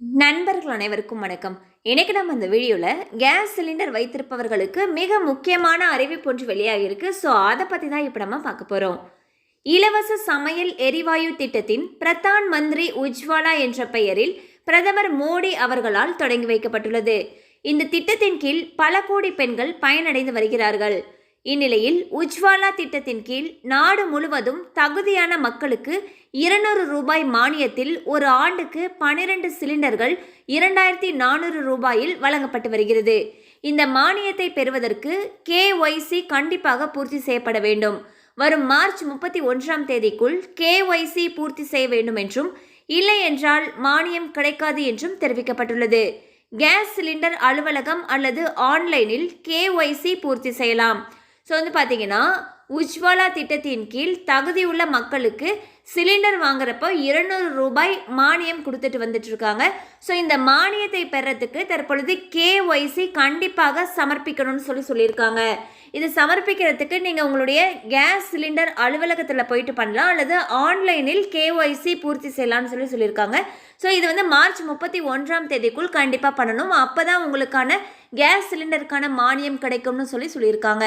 நண்பர்கள் அனைவருக்கும் வணக்கம். இன்னைக்கு நம்ம இந்த வீடியோவில் கேஸ் சிலிண்டர் வைத்திருப்பவர்களுக்கு மிக முக்கியமான அறிவிப்பு ஒன்று வெளியாகிருக்கு ஸோ அதை பற்றி தான் இப்போ நம்ம பார்க்க போகிறோம் இலவச சமையல் எரிவாயு திட்டத்தின் பிரதான் மந்திரி உஜ்வாலா என்ற பெயரில் பிரதமர் மோடி அவர்களால் தொடங்கி வைக்கப்பட்டுள்ளது. இந்த திட்டத்தின் கீழ் பல கோடி பெண்கள் பயனடைந்து வருகிறார்கள். இந்நிலையில் உஜ்வாலா திட்டத்தின் கீழ் நாடு முழுவதும் தகுதியான மக்களுக்கு இருநூறு ரூபாய் மானியத்தில் ஒரு ஆண்டுக்கு பனிரெண்டு சிலிண்டர்கள் இரண்டாயிரத்தி நானூறு ரூபாயில் வழங்கப்பட்டு வருகிறது. இந்த மானியத்தை பெறுவதற்கு கேஒய்சி கண்டிப்பாக பூர்த்தி செய்யப்பட வேண்டும். வரும் மார்ச் முப்பத்தி ஒன்றாம் தேதிக்குள் கேஒய்சி பூர்த்தி செய்ய வேண்டும் என்றும் இல்லை என்றால் மானியம் கிடைக்காது என்றும் தெரிவிக்கப்பட்டுள்ளது. கேஸ் சிலிண்டர் அலுவலகம் அல்லது ஆன்லைனில் கேஒய்சி பூர்த்தி செய்யலாம். ஸோ வந்து பார்த்தீங்கன்னா உஜ்வாலா திட்டத்தின் கீழ் தகுதியுள்ள மக்களுக்கு சிலிண்டர் வாங்குறப்போ இருநூறு ரூபாய் மானியம் கொடுத்துட்டு வந்துட்டு இருக்காங்க. ஸோ இந்த மானியத்தை பெறத்துக்கு தற்பொழுது கேஒய்சி கண்டிப்பாக சமர்ப்பிக்கணும்னு சொல்லி சொல்லியிருக்காங்க. இது சமர்ப்பிக்கிறதுக்கு நீங்கள் உங்களுடைய கேஸ் சிலிண்டர் அலுவலகத்தில் போயிட்டு பண்ணலாம் அல்லது ஆன்லைனில் கேஒய்சி பூர்த்தி செய்யலாம்னு சொல்லி சொல்லியிருக்காங்க. ஸோ இது வந்து மார்ச் முப்பத்தி ஒன்றாம் தேதிக்குள் கண்டிப்பாக பண்ணணும். அப்போ தான் உங்களுக்கான கேஸ் சிலிண்டருக்கான மானியம் கிடைக்கும்னு சொல்லி சொல்லியிருக்காங்க.